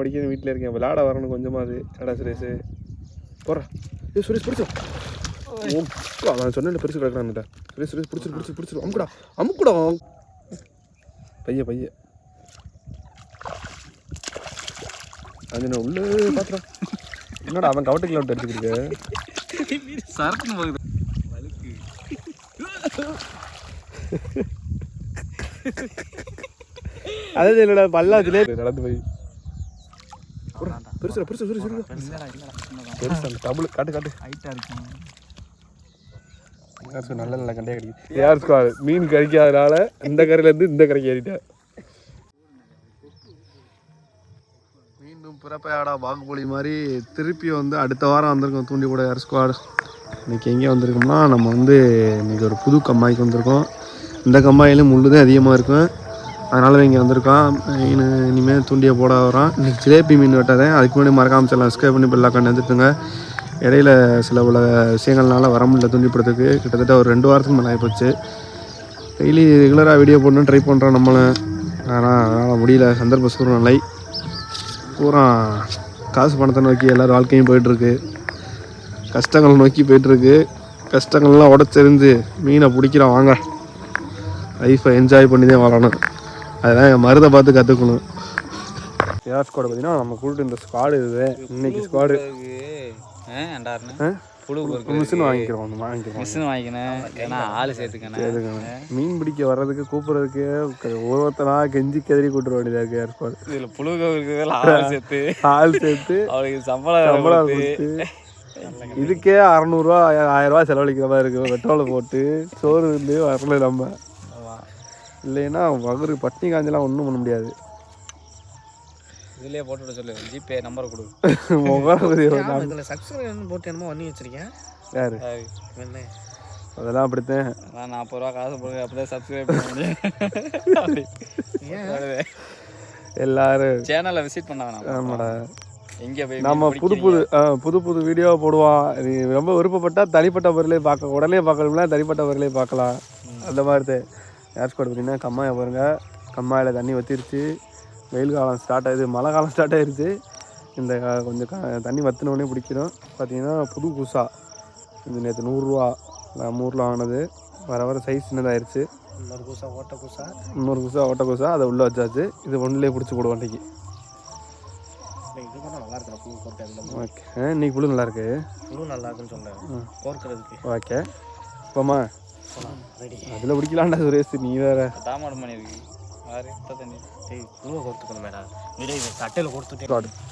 படிக்கணும் வீட்டில் இருக்கேன். விளாட வரணும் கொஞ்சமா அது. கடா சுரேஷ். போடுறா ஏ சுரேஷ் பிடிச்சோம் நான் சொன்னேன் பெருசு கிடக்குறான்டா சுரேஷ் சுரேஷ் பிடிச்சிரு பிடிச்சிரு பிடிச்சிரு. அமுக்குடா அமுக்குடா. பைய பைய. அது நான் உள்ள பாத்துறான் என்னடா அவன் கவட்டுக்குள்ள விட்டு அடிச்சுக்கிட்டு சரக்குன்னு போகுது வழுக்கு அதே இல்லடா பல்லாச்சுலே நடந்து போய். பெருசு பெருசு பெருசு பெருசு அந்த டபுள் காட்டு காட்டு. ஹைட்டாக இருக்கும் நல்ல நல்ல கண்டையா கிடைக்குது? யார் ஸ்குவார் மீன் கறிக்காதனால இந்த கரையிலேருந்து இந்த கரைக்கு ஏறிட்டேன். மீண்டும் பிறப்பையாடா பாகுபலி மாதிரி திருப்பி வந்து அடுத்த வாரம் வந்திருக்கோம் தூண்டி கூட யார் ஸ்குவாட் இன்னைக்கு எங்கே வந்திருக்கோம்னா நம்ம வந்து இன்னைக்கு ஒரு புது கம்மாய்க்கு வந்திருக்கோம். இந்த கம்மாயிலும் முள்ளு தான் அதிகமாக இருக்கும். அதனால் இங்கே வந்திருக்கான். மீன் இனிமேல் தூண்டியை போட வரோம் இன்றைக்கி ஜிலேபி மீன் வெட்டாதேன் அதுக்கு முன்னாடி மறக்காம செல்லாம் ஸ்கேப் பண்ணி பெல்லா கண்டு இடையில சில பல விஷயங்கள்னால வர முடியல துண்டிப்படுறதுக்கு. கிட்டத்தட்ட ஒரு ரெண்டு வாரத்துக்கு மேலே ஆகிப்போச்சு டெய்லி ரெகுலராக வீடியோ போடணும்னு ட்ரை பண்ணுறோம் நம்மளும் ஆனால் அதனால் முடியல. சந்தர்ப்ப சூழ்நிலை. பூரா காசு பணத்தை நோக்கி எல்லோரும் வாழ்க்கையும் போயிட்டுருக்கு. கஷ்டங்கள் நோக்கி போயிட்டுருக்கு. கஷ்டங்கள்லாம் உடச்செறிந்து மீனை பிடிக்கிறோம். வாங்க. லைஃப்பை என்ஜாய் பண்ணி தான் வாழணும். அதெல்லாம் என் மருதை பார்த்து கற்றுக்கணும் ஏர் ஸ்குவாடு பார்த்தீங்கன்னா நம்ம கூப்பிட்டு இந்த ஸ்குவாடு இது இன்னைக்கு ஸ்குவாடு மிஷின் வாங்கிக்கிறோம் வாங்கிக்கிறோம். மிஷின் ஏன்னா ஆள் சேர்த்துக்கணும். மீன் பிடிக்க வர்றதுக்கு கூப்பிட்றதுக்கு ஒருத்தனா கெஞ்சி கதறி கூட்டுற வேண்டியதாக இருக்கு ஏர் ஸ்குவாடு இதில் புழு பொறுக்கிறதுல ஆள் சேர்த்து. ஆள் சேர்த்து. அவளுக்கு சம்பளம் சம்பளம் கொடுத்து. இதுக்கே அறநூறுவா ஆயிரம் ரூபாய் செலவழிக்கிற மாதிரி இருக்கு. பெட்ரோலை போட்டு சோறு வந்து வரல நம்ம. இல்லைன்னா வகுறு பட்டினி காஞ்செல்லாம் ஒன்றும் பண்ண முடியாது. இதுலயே போட்டு விட சொல்லு ஜிபே நம்பர் கொடு. இதில் சப்ஸ்கிரைபர் போட்டு என்னமோ பண்ணி வச்சிருக்கேன். யாரு? அதெல்லாம் அப்படித்தான். நான் நாற்பது ரூபா காசு போடுங்க அப்படிதான் சப்ஸ்கிரைப் பண்ண. எல்லாரும். சேனலை விசிட் பண்ண வேணாம் ஆமாடா. எங்கே போய் நம்ம புது புது ஆ, புது புது வீடியோ போடுவான் நீ ரொம்ப விருப்பப்பட்டா தனிப்பட்ட முறையிலே பார்க்க உடனே பார்க்கணும்னா தனிப்பட்ட முறையிலே பார்க்கலாம். அந்த மாதிரி தான். ஏர் ஸ்குவாட் பார்த்தீங்கன்னா கம்மாயை பாருங்க. கம்மாயில் தண்ணி வத்திருச்சு. வெயில் காலம் ஸ்டார்ட் ஆகுது. மழை காலம் ஸ்டார்ட் ஆயிருச்சு. இந்த கொஞ்சம் தண்ணி வத்தினோடனே பிடிக்கிறோம். பார்த்தீங்கன்னா புது குசா இது நேற்று நூறுரூவா. ஊரில் வாங்கினது. வர வர சைஸ் சின்னதாயிருச்சு. இன்னொரு குசா ஓட்ட குசா இன்னொரு குசா ஒட்ட குசா அதை உள்ளே வச்சாச்சு. இது ஒன்றுலேயே பிடிச்சி போடுவோம் அன்றைக்கி ஓகே. இன்னைக்கு புழு நல்லா இருக்கு. புழு நல்லா இருக்குன்னு சொன்னேன். கோர்க்கறதுக்கு ஓகே. போமா அதில் பிடிக்கலாம்டா சுரேஷ் நீ வேற. தாமாடு மணி இருக்கு. இப்போ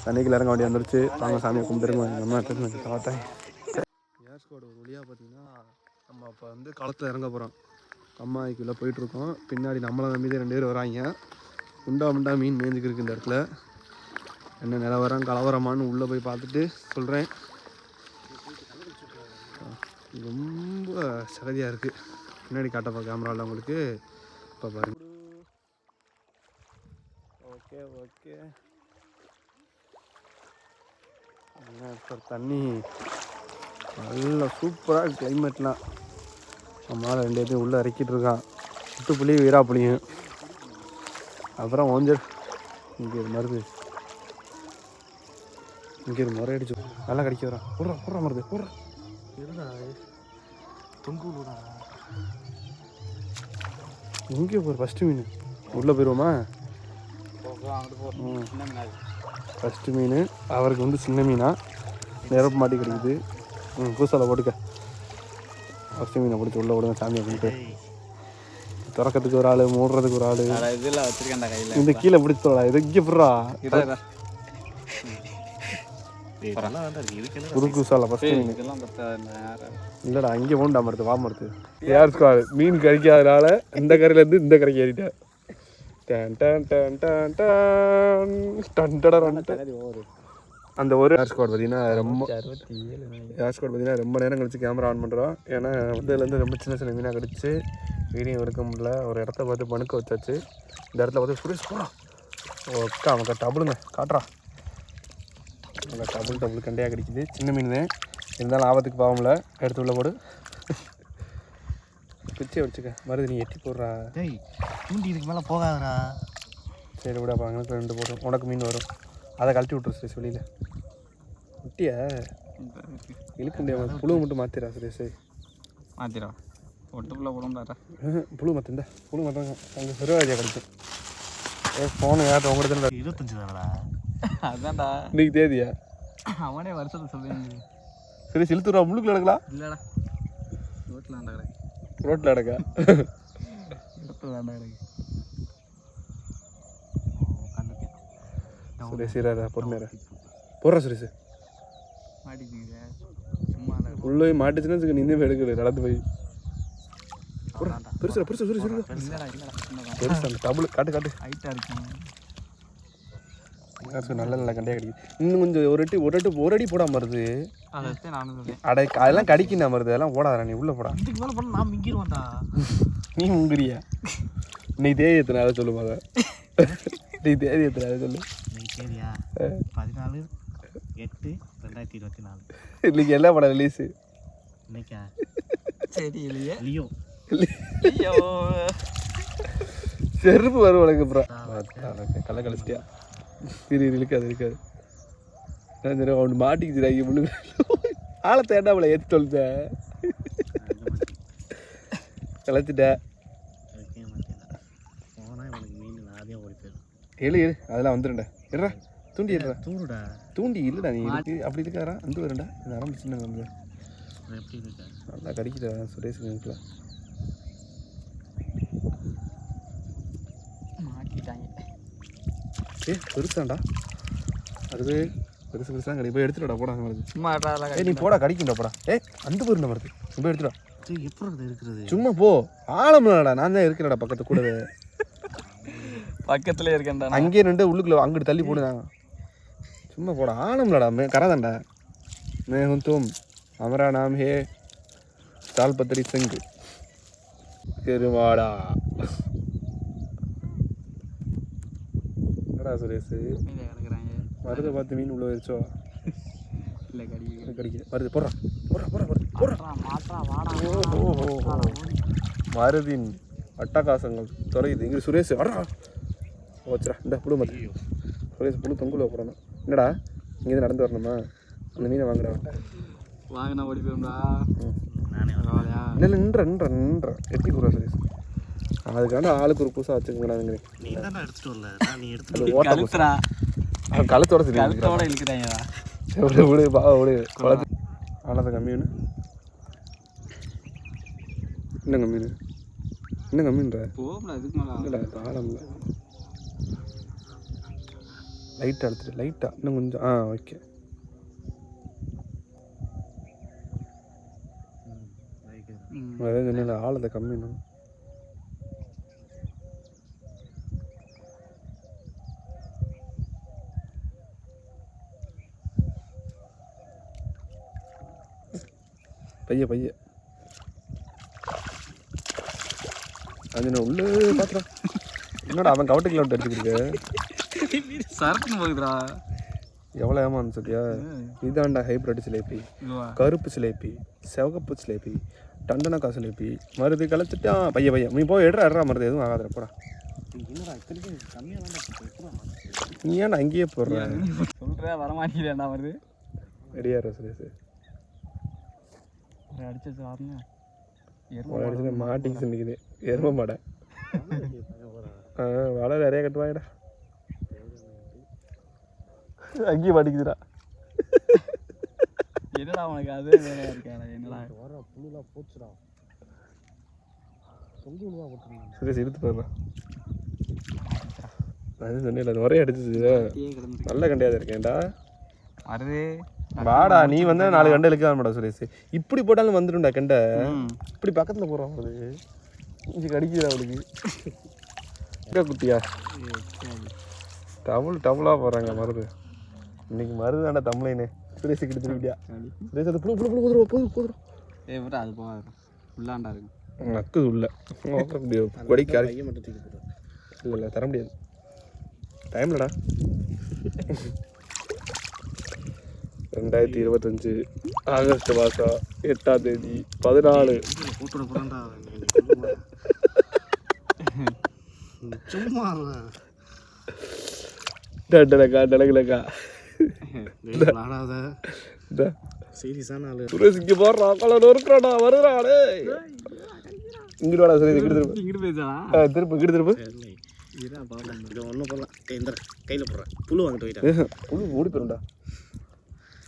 தண்ணிக்குள்ள இறங்க வேண்டி வந்துருச்சு. வாங்க சாமியை கும்பிட்டுருங்க. எங்கள் அம்மா பார்த்தேன் ஒரு வழியாக பார்த்தீங்கன்னா நம்ம அப்போ வந்து களத்தில் இறங்க போகிறோம் அம்மாய்க்குள்ளே போயிட்டுருக்கோம். பின்னாடி நம்மளை நம்பி தான் ரெண்டு பேர் வராங்க. உண்டா முண்டா மீன் மேய்ஞ்சிக்கு இருக்கு இந்த இடத்துல. என்ன நிலவரம் கலவரமான்னு உள்ளே போய் பார்த்துட்டு சொல்கிறேன் ரொம்ப சகதியாக இருக்குது பின்னாடி காட்டப்பா கேமராவில் உங்களுக்கு இப்போ பாருங்க. Okay okay. சார் தண்ணி? நல்ல சூப்பராக கிளைமேட்லாம் நம்மளால் ரெண்டு பேரும் உள்ளே இறக்கிட்டு இருக்கான். சுட்டுப்புளி வீராப்புளியும் அப்புறம் ஓஞ்சல் இங்கே ஒரு மருது இங்கே ஒரு முறை அடிச்சு நல்லா கடிக்க வரான். போடுறா போடுறா மருது போடுறா இருடா தொங்குடா எங்கே போகிற ஃபஸ்ட்டு மீன் உள்ளே போயிடுவோமா ஃபஸ்ட்டு மீன் அவருக்கு வந்து சின்ன மீனா நிரப்பு மாட்டி கிடைக்குது ம் பூசால போட்டுக்க ஃபஸ்ட்டு மீனை பிடிச்சி உள்ளே விடுங்க சாமியை கும்பிட்டு திறக்கிறதுக்கு ஒரு ஆள் மூடுறதுக்கு ஒரு ஆள் அட இதில் வச்சிருக்கேன்டா கையில் இந்த கீழே பிடிச்சோடா இது இங்கே புடுறா குறுக்குசால ஃபர்ஸ்ட் மீன் இல்லடா அங்கே போண்டா மருத்து வா மருத்து. ஏர் ஸ்குவாடு மீன் கறிக்காதனால இந்த கரையில இருந்து இந்த கரைக்கு ஏறிட்டேன் அந்த ஒரு ஏர் ஸ்குவாட் பார்த்தீங்கன்னா ரொம்ப ஏர் ஸ்குவாட் பார்த்தீங்கன்னா ரொம்ப நேரம் கழிச்சு கேமரா ஆன் பண்ணுறோம் ஏன்னா இதுலேருந்து ரொம்ப சின்ன சின்ன மீனாக கடிச்சு வீடியோ எடுக்க முடியல. ஒரு இடத்த பார்த்து பணுக்க வச்சாச்சு. இந்த இடத்த பார்த்து சுரேஷ் போகிறான் ஓகே அவங்க டபுளுங்க காட்டுறான் அங்கே டபுள் டபுள் கண்டையாக கிடைக்குது. சின்ன மீன். தான் இருந்தாலும் ஆபத்துக்கு பாவம்ல எடுத்து உள்ள போடு. பிச்சை வச்சுக்க. மருது நீ எட்டி போடுறா. டேய் தூண்டி இதுக்கு மேலே போகாதடா. சரி விட பாங்க ரெண்டு போடும் உனக்கு மீன் வரும். அதை கழட்டி விட்ரு சுரேஷ் வெளியில். விட்டியா இழுக்க முடியாம புழு. மட்டும் மாற்றிடா சுரேஷ். மாத்திரா. ஒட்டு புள்ள குழம்பாரா புழு மாற்றிண்டா புழு மாற்றாங்க அங்கே சிறுவாஜியாக கிடைக்கும். ஏ ஃபோனு யார்ட்ட உங்கள்கிட்ட தான் இருபத்தஞ்சு தானடா. அதான்டா. இன்னைக்கு தேதியா? அவனே வருஷத்தை சொல்றேன். சுரேஷ் இழுத்துருவா முழுக்கில் எடுக்கலாம் இல்லடா. ரோட்டில் கிடக்கு ரோட்டில் எடுக்க ரோட்டில் கிடக்கு சுரேஷ் இராதா பொறுமையாரா போடுறா சுரேஷ். உள்ள மாட்டுச்சுன்னா நின்று போய் எடுக்கல நடந்து போய். பெருசா பெருசா சின்னதான் பெருசா அந்த டபுள் காட்டு காட்டு. ஹைட்டாக இருக்கும் காசு நல்ல நல்ல கண்டையாக கிடைக்கும் இன்னும் கொஞ்சம் ஒரு அடி ஒரு அடி ஒரு அடி போடாம சொல்றேன் அடை அதெல்லாம் கடிக்கினா வருது அதெல்லாம் போடாதடா நீ உள்ள போடா. இதுக்கு மேலே பண்ண நான் மிங்கிடுவேன்டா நீ முங்குறியா? நீ தேதி எத்தனை அதை சொல்லு மக நீ தேதி எத்தனை அதை சொல்லு. நீ சரியா பதினாலு எட்டு ரெண்டாயிரத்தி இருபத்தி நாலு. இன்னைக்கு என்ன படம் ரிலீஸு இன்னைக்கா? சரி இல்லையே லியோ. ஐயோ செருப்பு வரும் உனக்கு அப்புறம் கள்ள கழிச்சிட்டியா இரு இரு, இருக்காது இருக்காது அவனு மாட்டிக்கிச்சுடா இங்கே முள்ளு ஆளை தேண்டாமல ஏற்றி ஓடி போயிடும் எழு எழு அதெல்லாம் வந்துடும்டா இருடா தூண்டி எடுறா தூருடா தூண்டி இல்லைடா நீ இருக்கு அப்படி இருக்காரா வந்து வரண்டா இந்த ஆரம்பி சின்ன வந்து அது எப்படி இருக்கா நல்லா கடிக்கிட்டா சுரேஷ் ஏ பெருசாண்டா. அது பெருசு பெருசாக கடி போய் எடுத்துடா போடா சும்மா ஏய் நீ போடா கடிக்கின்றா போடா. ஏ அந்த பொருள் வருது நீ போய் எடுத்துடா எப்படி இருக்கிறது? சும்மா போ. ஆழம்லடா நான் தான் இருக்கிறடா பக்கத்து கூடவே. பக்கத்துல இருக்கேன்டா அங்கேயே நின்று உள்ளுக்குள்ள அங்கிட்டு தள்ளி போடுதாங்க சும்மா போடா ஆழம்லடா மே கராதாண்டா. மேகும் தூம் அமரா நாம் ஹே சால் பத்திரி செங்கு. பெருமாடா என்னடா சுரேஷ்? கிடக்குறாங்க மருதை பார்த்து மீன் உள்ள வச்சோ இல்லை கடி கடிக்குது வருது போடுறா. போடுறா போடுறா போடுறா. போடுறா. வாடா ஓஹோ மருதின் அட்டகாசங்கள் தொலையுது. இங்கே சுரேஷ் வர்றா ஓச்சுரா இந்த புழு மத்தி சுரேஷ் புழு தொங்குல போகிறான் என்னடா? இங்கேருந்து நடந்து வரணுமா? அந்த மீனை வாங்குறா வாங்கினா ஓடி போயிருந்தா இல்லை நின்ற நின்ற நின்ற. எட்டி கூறா சுரேஷ். அதுக்காண்ட ஆளுக்கு ஒரு பூசா வச்சுக்கோங்க நீ தானே எடுத்துட்டு வரல. நீ ஓட்ட பூசா கழுத்தோட. சரி கழுத்தோட விடு விடு பா விடு. குளத்து ஆனந்த கம்மின்னு என்ன கம்மின்னு என்ன கம்மின்ற இல்லை. லைட்டாக எடுத்துட்டு லைட்டாக இன்னும் கொஞ்சம் ஆ ஓகே அதான் சொன்னேன் ஆழத்தை கம்மின்னு பைய பைய. அது நான் உள்ளே பார்த்துறான் என்னடா அவன் கவட்டுக்குள்ள விட்டு எடுத்துக்கிட்டு சரக்குன்னு போகுதுடா. எவ்வளோ ஏமாந்து சத்தியா இதாண்டா ஹைப்ரிட் சிலேபி. கருப்பு சிலேபி சிவகப்பு சிலேபி டண்டனக்கா சிலேபி. மருது கலைச்சிட்டான் பைய பைய. நீ போய் எடுறா எடுறா மருது. எதுவும் ஆகாதுடா போடா. நீ ஏன்டா அங்கேயே போடுற? சொல்கிறேன் வரமாட்டேங்கிறேன்டா வருது ரெடியா இரு சுரேஷ் அடிச்சு வரணும் ஒரு இடத்துல மாட்டிக்கு நிற்குது எரும மாடை. ஆ வலை நிறைய கட்டுவாங்கடா அங்கேயே மாட்டிக்குதுடா. என்னடா உனக்கு அது வேலையா இருக்காடா என்னடா? வர புழுலாம் போச்சுடா போடுறா நான் சொன்னேன் அது ஒரே அடிச்சிச்சு நல்ல கண்டையாக இருக்கேன்டா. வருது வாடா நீ வந்து நாலு கண்டை இழுக்க மாட்டா சுரேஷ். இப்படி போட்டாலும் வந்துடும்டா கண்டை. இப்படி பக்கத்தில் போகிறான் அது இஞ்சி கடிக்குதா அவளுக்கு. குட்டியா? தமிழ் தமிழாக போகிறாங்க மருது. இன்னைக்கு மருதாண்டா தமிழனே சுரேஷுக்கு எடுத்துக்கிட்டியா சுரேஷ் அது புழு புழு புழு போதும் போதும் போதும் ஏய் விட்டா அது போகாது. உள்ளாண்டா இருக்கு. நக்குது உள்ள. கொடிக்கு அரை கையை மட்டும் இல்லை இல்லை தர முடியாது. டைம்லடா ரெண்டாயிரத்தி இருபத்தஞ்சு ஆகஸ்ட் மாதம் எட்டாம் தேதி பதினாலு. டடலக்கா சுரேஷ் இங்கே போடுறா கலர் இருக்கிறாடா வருதுடா டேய் இங்கிட்டு வாடா சுரேஷ் இங்கிட்டு திருப்பு. இங்கிட்டு போயிடுச்சானா ஆ, திருப்பு இங்கிட்டு திருப்பு. இல்லை இது ஒன்றும் போடலாம் இந்த கையில் போடுறேன் புழு வாங்கிட்டு போயிட்டேன் புழு ஓடி போயிரும்டா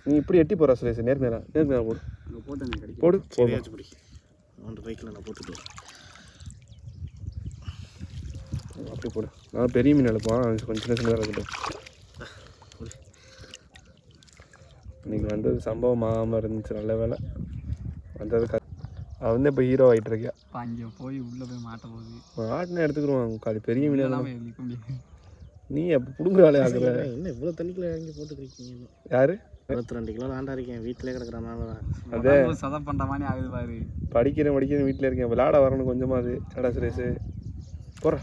நீ இப்படி எட்டி போறா சுரேஷ் நேர் நேரா நேர் நேரா போடு. அங்கே போட்டு எனக்கு கிடைக்கும் போடு போடு. அவன் பைக்கில் நான் போட்டுட்டு. அப்படி போடு. நான் பெரிய மீன் அது கொஞ்சம் சின்ன சின்னதாக இருக்கட்டும். இன்னைக்கு வந்தது சம்பவம் ஆகாமல் இருந்துச்சு நல்ல வேலை வந்தது க அவன் வந்து இப்போ ஹீரோ ஆகிட்டு இருக்கியா? அங்கே போய் உள்ளே போய் மாட்ட போகுது. ஆட்டினா எடுத்துக்கிடுவான் அது பெரிய மீன் எல்லாம் நீ அப்போ பிடுங்குற வேலையை ஆகுற? என்ன இவ்வளோ தண்ணிக்குள்ள இறங்கி போட்டுக்கிறீங்க யாரு? இருபத்தி ரெண்டு கிலோ ஆண்டா இருக்கேன். வீட்டிலே கிடக்குறனால அதே. சதம் பண்ணுற மாதிரி ஆகுது பாரு. படிக்கிறேன் படிக்கிறேன் வீட்டில் இருக்கேன். விளாட வரணும் கொஞ்சமாவது ஏடா சுரேஷ். போடுறா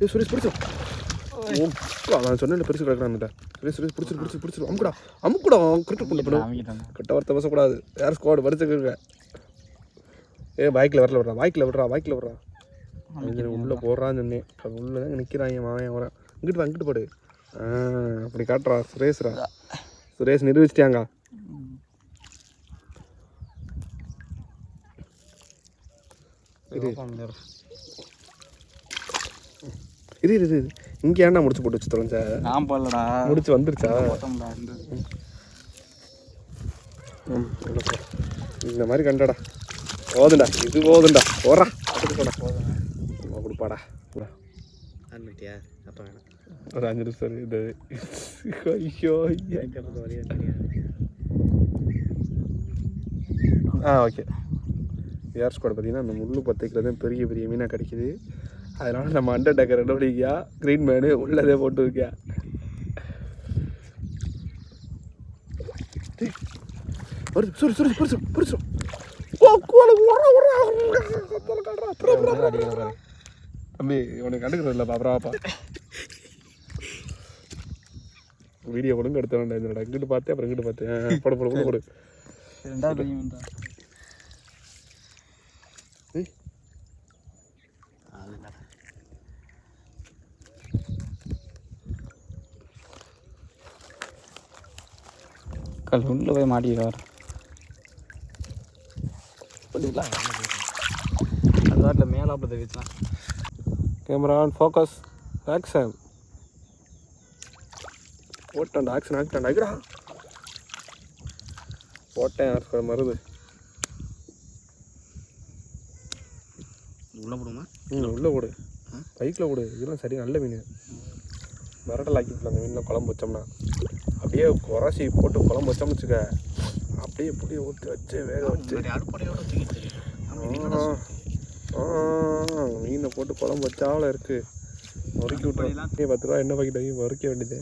ஏ சுரேஷ் பிடிச்சோம் நான் சொன்னேன் பெருசு கிடக்குறான்டா சுரேஷ் சுரேஷ் பிடிச்சிரு பிடிச்சிரு பிடிச்சிரு. அமுக்குடா அமுக்குடா கிரிக்கெட் பண்ண பண்ணும் கெட்ட வார்த்தை பேசக்கூடாது. யார் ஸ்குவாடு படிச்சுக்க ஏ பைக்கில் வரல விட்றா பைக்கில் விட்றா பைக்கில் விட்றா உள்ளே போடுறான்னு சொன்னேன். அது உள்ளே தான் நிற்கிறாங்க மாவன் வரேன் இங்கிட்டு வா இங்கிட்டு போடு. அப்படி காட்டுறா சுரேஷ்ரா. சுரேஷ் நிரூபிச்சிட்டாங்க. இது. இது இது இங்கே ஏன்டா முடிச்சு போட்டு வச்சு தொலைஞ்சா? நான் போடலடா. முடிச்சு வந்துருச்சா? இந்த மாதிரி கண்டடா. போதுண்டா இது போதுண்டா போறா போடா அம்மா கொடுப்பாடா. அப்போ வேணாம் ஒரு அஞ்சு நிமிஷம் இது ஐயோ ஆ ஓகே ஏர் ஸ்குவாட் பார்த்தீங்கன்னா அந்த முள்ளு பத்தைக்கில் தான் பெரிய பெரிய மீனாக கிடைக்குது அதனால நம்ம அண்டர் டேக்கர் ரெண்டு பிடிக்கியா க்ரீன் மேனு உள்ளதே போட்டு இருக்கியா வருது சுரு சுரு புரிசு புரிசு ஓ கோல ஓரா ஓரா தோல காடுறா புறா புறா தம்பி உனக்கு கண்டுக்கிறது இல்லை பாப்பா வீடியோ ஒழுங்கு எடுத்த வேண்டாம் இதோட இங்கிட்டு பார்த்தேன் அப்புறம் இங்கிட்டு பார்த்தேன். ஆ, போடு போடு ரெண்டாவது கல் உள்ளே போய் மாட்டிக்கிறார் அது வாட்டில் மேலாப்பில் தெரிவிச்சான் கேமரா ஆன் ஃபோக்கஸ் ஆக்ஷன் ஓட்டாண்டா ஆக்ஷன் ஆக்டாண்டா ஐயடா. போட்டேன் யாருக்கு மருது உள்ள போடுமா? ம் உள்ளே போடு. பைக்கில் போடு. இதெல்லாம் சரி நல்ல மீன். மிரட்டல் ஆக்கிக்கலாம் அந்த மீனில் குழம்பு வச்சோம்னா. அப்படியே குறைச்சி போட்டு குழம்பு வச்சோம்னு வச்சுக்க. அப்படியே புளியை ஊற்றி வச்சு வேக வச்சு. ஆ, ஆ, மீனை போட்டு குழம்பு வச்சாவில் இருக்கு. நொறுக்கி விட்டுறோம் பத்து ரூபா என்ன பாக்கெட் வாங்கி நொறுக்க வேண்டியது?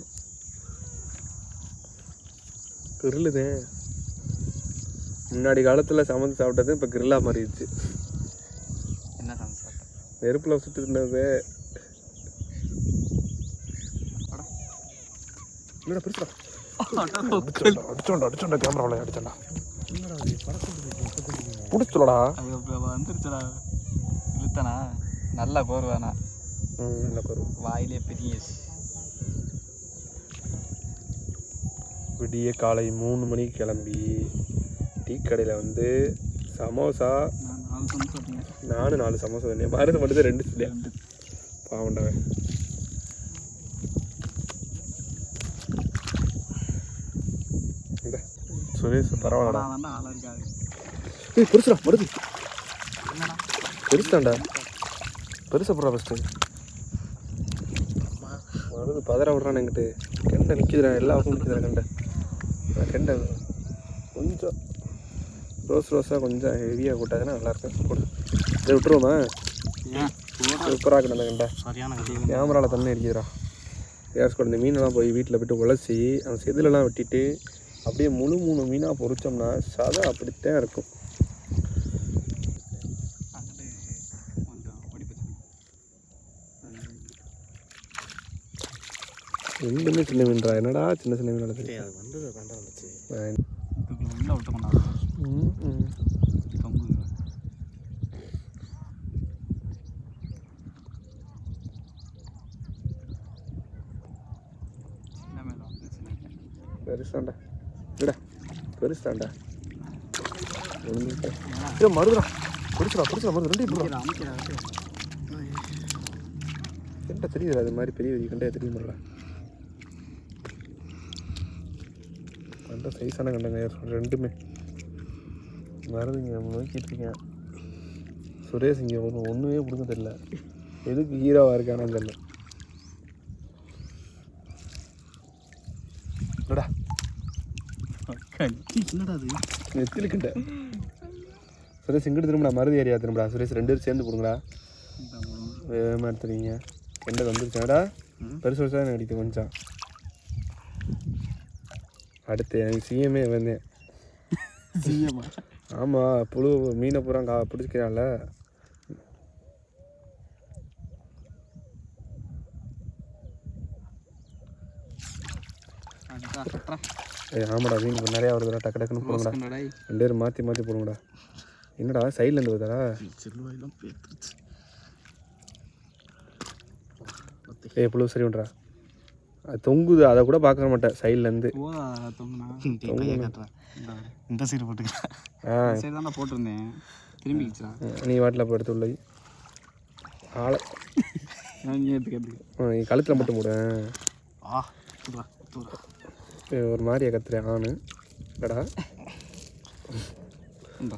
கிரில்லுதே. முன்னாடி காலத்தில் சமைச்சு சாப்பிட்டது இப்போ கிரில்லா மாறிடுச்சு என்ன சமைச்சா நெருப்பில் சுட்டு இருந்தது. இல்லைடா அடிச்சோண்டா அடிச்சோண்டா கேமராவில் அடிச்சோண்டா. பிடிச்சலடா வந்துருச்சுடா. இழுத்தனா நல்லா கோருவானா? ம் இல்லை குரு வாயிலே பெரிய விடிய காலை மூணு மணிக்கு கிளம்பி டீ கடையில் வந்து சமோசா. நானும் நாலு சமோசா தண்ணி மருந்து மட்டும் ரெண்டு சொல்லியா ரெண்டு பாவண்டாவே இந்த. சுரேஷ் பரவாயில்லடா. ஆனால் வேண்டாம் ஆளாக இருக்காது ஏய் பெருசுடா மருது பெருசாண்டா பெருசா போடுறா ஃபஸ்ட்டு மருது பதற விட்றான் என்கிட்ட. கெண்டை நிற்கிதுடா எல்லா பக்கமும் நிற்கிதுடா கெண்டை. கெண்டை கொஞ்சம் ரோஸ் ரோஸாக கொஞ்சம் ஹெவியாக போட்டாங்கன்னா நல்லாயிருக்கும். போடு. இதை விட்டுருவோமா? சூப்பராக இருக்கணும் அந்த கெண்டை. கேமராவில் தண்ணி அடிக்குதுடா. ஏஸ் கூட இந்த மீனெல்லாம் போய் வீட்டில் போய்ட்டு உலசி அந்த செதிலெல்லாம் வெட்டிட்டு அப்படியே முழு மூணு மீனாக பொரிச்சோம்னா சதை அப்படித்தான் இருக்கும் அங்கிட்டு கொஞ்சம் ஓடி போச்சு ரெண்டுமே சின்ன மீன்டா என்னடா சின்ன சின்ன மீன் நடக்குது அது வந்தது வேண்டாம் வந்துச்சு. இதுக்குள்ள உள்ளே விட்டு கொண்டாங்க தொங்குது சின்ன பெருசாண்டா. இல்லடா பெருசாண்டா. மருதுடா. பிடிச்சடா பிடிச்சடா மருது. ரெண்டு போடுறா என்ன தெரியுது அது மாதிரி பெரிய பெரிய கண்டையா தெரிய முடியல நல்ல சைஸான கண்டங்க ரெண்டுமே. மருதுங்க நம்ம நோக்கிட்டு இருக்கேன். சுரேஷ் இங்கே ஒன்று ஒன்றுமே பிடிக்க தெரியல. எதுக்கு ஹீரோவாக இருக்கானு தெரியல. இல்லடா என்னடா அது? சுரேஷ் இங்கிட்டு திரும்படா. மருது ஏரியா திரும்படா. சுரேஷ் ரெண்டு பேரும் சேர்ந்து போடுங்கடா. வேகமாக எடுத்துறீங்க. கெண்டை வந்துருச்சாடா பெருசு பெருசாக தான் அடிக்குது கொஞ்சம். அடுத்து எனக்கு சிஎம்ஏ வந்தேன் ஆமாம் புழு மீனை பூரா கா பிடிச்சிக்கிறான்ல. ஏய் ஆமாடா மீன் நிறையா வருதுடா டக்கு டக்குன்னு போடுங்கடா. ரெண்டு பேரும் மாற்றி மாற்றி போடுங்கடா. என்னடா சைட்லேருந்து வருதாடா? ஏய் புழு சரி பண்ணுறா தொங்குது அதை கூட பார்க்க மாட்டேன் சைட்லேருந்து போதா தொங்குனா? கையை காட்டுறேன். இந்த. சைடு போட்டுக்கிறேன் ஆ. சரி தான் போட்டிருந்தேன். திரும்பிக்கிச்சா நீ வாட்டில் போய் எடுத்து உள்ள. ஆளை. நீ கழுத்தில் மட்டும் போடு. ஒரு மாதிரியா கத்துறேன் ஆணு இந்தா.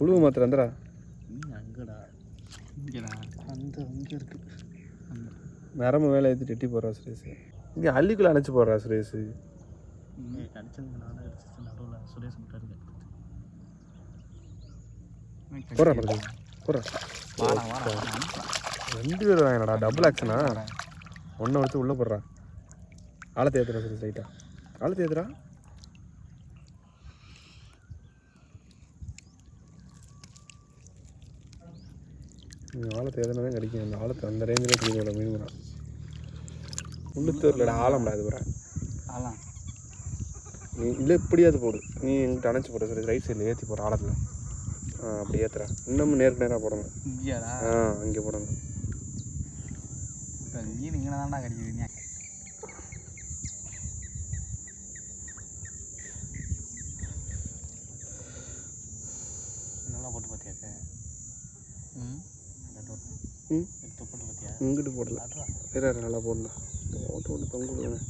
உழுவு மாத்திரம் வந்துடா அங்கடா. அந்த அங்கே இருக்கு. நரம்பு மேலே ஏற்றி எட்டி போடுறா சுரேஷ். இங்கே அள்ளிக்குள்ளே அணைச்சி போடுறா சுரேஷ். வாடா வாடா வாடா. ரெண்டு பேர் வாங்கினடா டபுள் ஆக்ஷனா ஒன்றை வச்சு உள்ளே போடுறா. ஆழத்தை ஏற்றுறா சுரேஷ் ரைட்டா ஆழத்தை ஏற்றுறா ஆழத்தை எதுனா தான் கிடைக்கும். அந்த ஆழத்தை அந்த ரேஞ்சில் தெரியுதோட மீன் தான் உள்ளுத்தூரில் ஆழம்டா இது வர ஆலாம் நீ இல்லை இப்படியாவது போடு. நீ எங்கிட்ட அணைச்சி போடுற சரி ரைட் சைடில் ஏற்றி போடுற ஆழத்தில். ஆ அப்படி ஏற்றுறா இன்னமும் நேருக்கு நேராக போடணும். ஆ அங்கே போடணும். மீன் இங்கே தான்டா கிடைக்குது நீ நல்லா போட்டு பார்த்தியாக்க ம் ம்? இங்கிட்டு போடல. அட்ரா வேற நல்லா போடலாம் ஓட்டு ஓட்டு தொங்க விடுவேன்.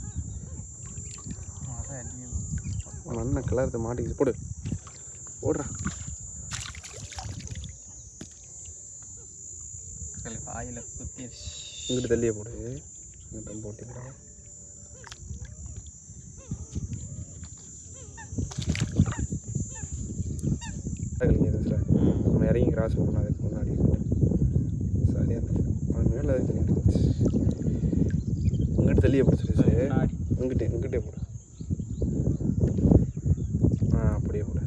நல்ல கலரத்தை மாட்டிக்கிச்சு. போடு. ஓடுறா வாயில் குத்தி இங்கிட்டு தள்ளியே போடு. இங்கிட்ட போட்டிக்கிறேன் நம்ம இறங்கி கிராஸ் பண்ணணும் அதுக்கு முன்னாடி சரியா அவன் மேலே தள்ளிட்டு போச்சு இங்கிட்டு பிடிச்சிருச்சு உங்ககிட்ட இங்கிட்டே போடு ஆ அப்படியே போடு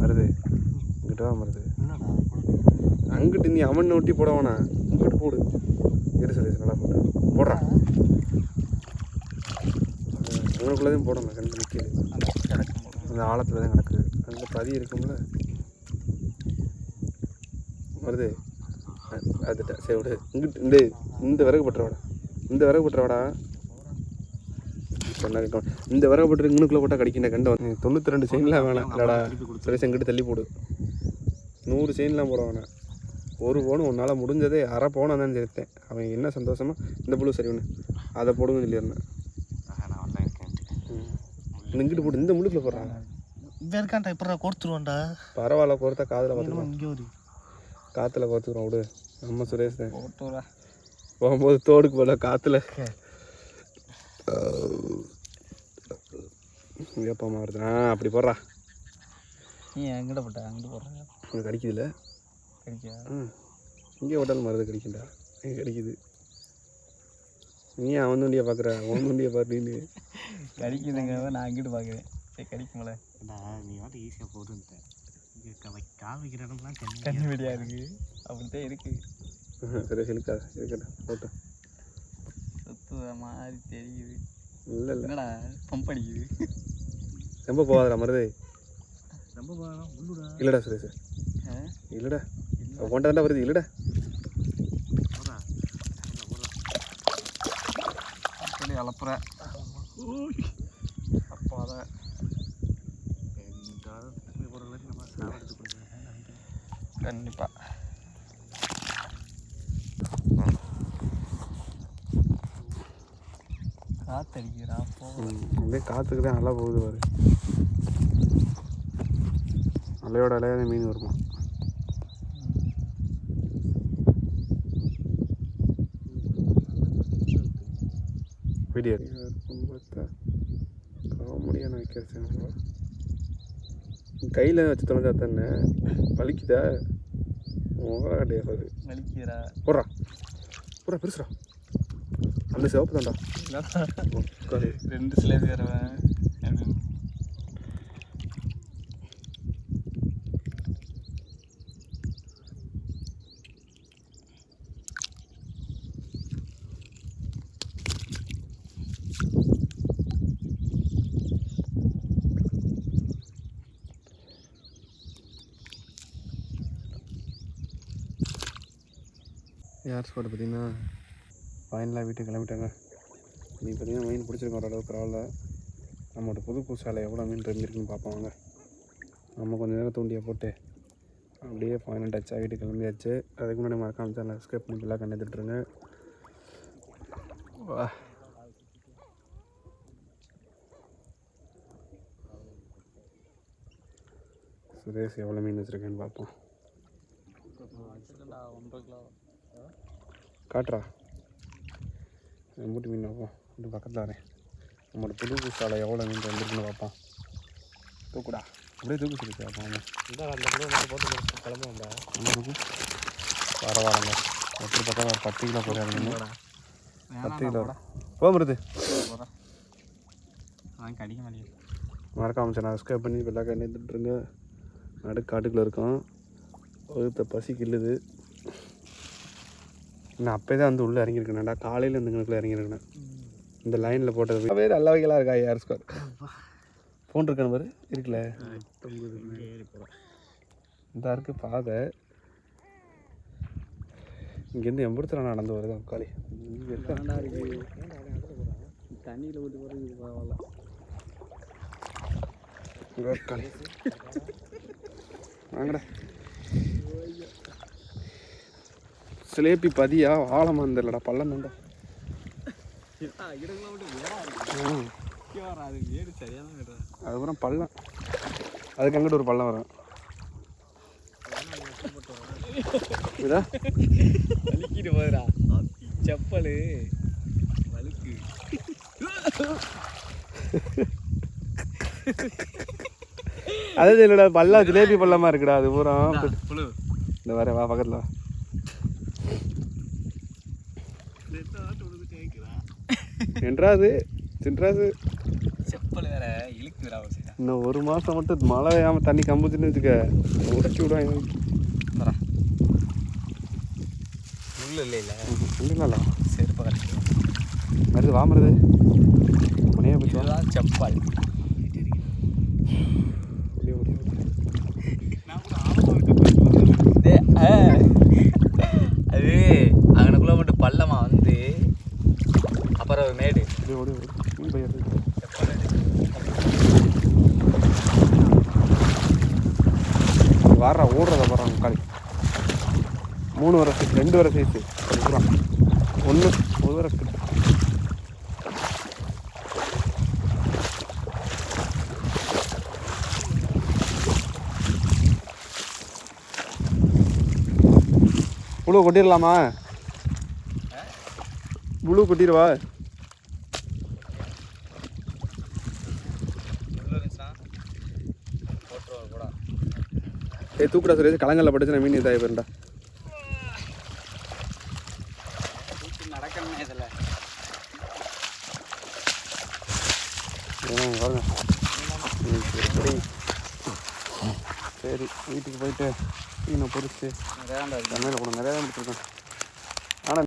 வருது உங்ககிட்ட தான் வருது அங்கிட்டு நீ அவனை ஒட்டி போட உங்ககிட்ட போடு இரு சரி நல்லா போடு போடுறான் உங்களுக்குள்ளதையும் போடணும் கண்டு நிற்கிறது அந்த அந்த ஆழத்தில் தான் கிடக்குது அங்கே பதி இருக்கும்ல. வருது. அதுட்ட சரி விடு. இங்கிட்டு இந்த இந்த விறகு பட்டுறவாடா. இந்த விறகு பட்டுறவாடா. சொன்னா கேட்கும். இந்த விறகு பட்டு இங்கனுக்குள்ளே போட்டால் கடிக்கின்ற கண்டு வந்து. தொண்ணூற்றி ரெண்டு செயின்லாம் வேணாம். இல்லடா. சரி செங்கிட்டு தள்ளி போடு. நூறு செயின்லாம் போட வேணாம் ஒரு பவுன் உன்னால் முடிஞ்சதே அரை பவுனாக தான் சேர்த்தேன். அவன் என்ன சந்தோஷமா இந்த புழு சரி ஒன்று அதை போடுங்க சொல்லியிருந்தேன். இங்கிட்டு போட்டு இந்த முழுக்கில் போடுறாங்க இவன் இருக்கான்டா இப்படா கோர்த்துருவான்டா பரவாயில்ல பொறுத்தா காதில் பார்த்துக்கலாம் இங்கே ஒரு காற்றுல பார்த்துக்குறோம் விடு. நம்ம சுரேஷ் தான் போட்டுறா. போகும்போது தோடுக்கு போல காற்றுல எப்போ வருது ஆ அப்படி போடுறா. நீ எங்கிட்ட போட்ட அங்கிட்டு போடுறாங்க உனக்கு கடிக்குதுல்ல? கிடைக்கா ம் இங்கே உடல் மருந்து கடிக்குண்டா இங்கே கடிக்குது. நீ அவன் வண்டியை பார்க்குற அவன் வண்டியை பார்த்துன்னு கிடைக்குதுங்க நான் அங்கிட்டு பார்க்குறேன் சரி கிடைக்கும்ல. நீ வந்து ஈஸியாக கால் வைக்கிற இடம்லாம் கண்ணு தண்ணி வெடியா இருக்கு அப்படித்தான் இருக்கு. சரி இழுக்காத இருக்கட்டும் போட்டு. சுத்துற மாதிரி தெரியுது. இல்லை இல்லை. என்னடா பம்ப் அடிக்குது. ரொம்ப போகாதடா மருது. ரொம்ப உள்ளுடா. இல்லைடா சுரேஷ் இல்லைடா. கொண்டாண்டா வருது இல்லைடா. சொல்லி அலப்புற. அப்பாத கண்டிப்பா. காத்தடிக்கிறா அப்படியே காற்றுக்கு தான் நல்லா போகுது பாரு. அலையோட அலையாத மீன் வருமா? வீடியோ. பார்த்தா காமெடியான வைக்கிறது கையில் வச்சு தொலைஞ்சா தானே? வலிக்குதா? வலிக்கிறா போடுறா. போடுறா பெருசுடா. அந்த சிவப்பு தான்டா. ரெண்டு சிலேபி வரவன் ஏர் ஸ்பாட் பார்த்தீங்கன்னா ஃபைனலாக வீட்டுக்கு கிளம்பிட்டாங்க. நீ பார்த்தீங்கன்னா மீன் பிடிச்சிருக்கோம் ஓரளவுக்கு பரவாயில்ல நம்மளோட புது பூசாலை எவ்வளோ மீன் இருந்திருக்குன்னு பார்ப்போம் வாங்க. நம்ம கொஞ்சம் நேரம் தூண்டியை போட்டு அப்படியே ஃபைனல் டச் வீட்டுக்கு கிளம்பியாச்சு. அதுக்கு முன்னாடி மறக்காம சேனல் சப்ஸ்கிரைப் பண்ணி எல்லாம் கண்டுத்துட்ருங்க வா. சுரேஷ் எவ்வளோ மீன் வச்சுருக்கேன்னு பார்ப்போம். ஒன்றரை கிலோ. காட்டுறா. மூட்டு மீன் பார்ப்போம் இது பக்கத்தில் வரேன் நம்மளோட புது பூசாலை எவ்வளோ மீன் வந்துருக்குன்னு பார்ப்போம். தூக்குடா. அப்படியே தூக்கு சொல்லி பார்ப்போம். அந்த போட்டு கிளம்புவோம்டா பரவாயில்லைங்க எப்படி பக்கம் ஒரு பத்து கிலோ போடாதீங்க பத்து கிலோ. போகிறது அதான் கடிக்க மாட்டேங்குது. மறக்காம சேனல் சப்ஸ்கிரைப் பண்ணி வெள்ளா கண்டுட்டுருங்க நடு காட்டுக்குள்ளே இருக்கோம். ஒருத்த பசி கில்லுது நான் அப்போ தான் வந்து உள்ளே இறங்கியிருக்கேன்டா. காலையில் இந்த கணக்கில் இறங்கியிருக்கேன். இந்த லைனில் போட்டது வேறு நல்ல வகையெல்லாம் இருக்கா யார் ஸ்கோர் ஃபோன் இருக்கான்னு பாரு? இருக்குல்ல? இந்த இருக்கு பாதை. இங்கேருந்து எம்புறத்தில் நடந்து வருது இருக்க. தண்ணியில் ஊற்றி போகிறது பரவாயில்ல. வாங்கடா. சிலேபி பதியா? ஆழமா இருந்தல்லடா பள்ளம் வேறு அதுக்கப்புறம் பள்ளம். அதுக்கு அங்கிட்டு ஒரு பள்ளம் வரும். இதா? வலிக்கிட்டு போதுடா. செப்பல். வழுக்கு அது இல்லடா பள்ளம் ஜிலேபி பள்ளமா இருக்குடா அது பூரா இந்த வர வா பக்கத்துல என்றாது தின்றாது. செப்பல் வேற ஒரு சைடா இன்னும் ஒரு மாசம் மட்டும் மழை பெய்யாம தண்ணி கம்புச்சுன்னு வச்சுக்க உடச்சி விடுவாங்க. முள்ளு இல்லை இல்லை. இல்லைங்களா செருப்பு கட்டி மருது வா மருது மணியா போச்சு செப்பல். டேய், ஆ. அது அங்கனக்குள்ள மட்டும் பள்ளமா வந்து பறவை மேடு. வர்ற ஓடுறத போகிறான் காலி. மூணு வர சைஸ் ரெண்டு வர சைஸு பூரா ஒன்று ஒரு வர கிட்ட புழு கொட்டிடலாமா? புழு கொட்டிடுவா போட்டுருவோம் கூட ஏய் தூக்குடா சுரேஷ் கலங்கல்ல பட்டுச்சு நான் மீன் இதாகி போயிருண்டா நடக்கணுமே இதில். பாருங்க. சரி, வீட்டுக்கு போயிட்டு மீனை பொரிச்சு வேண்டாம் சமையல் கூட நிறையா தான்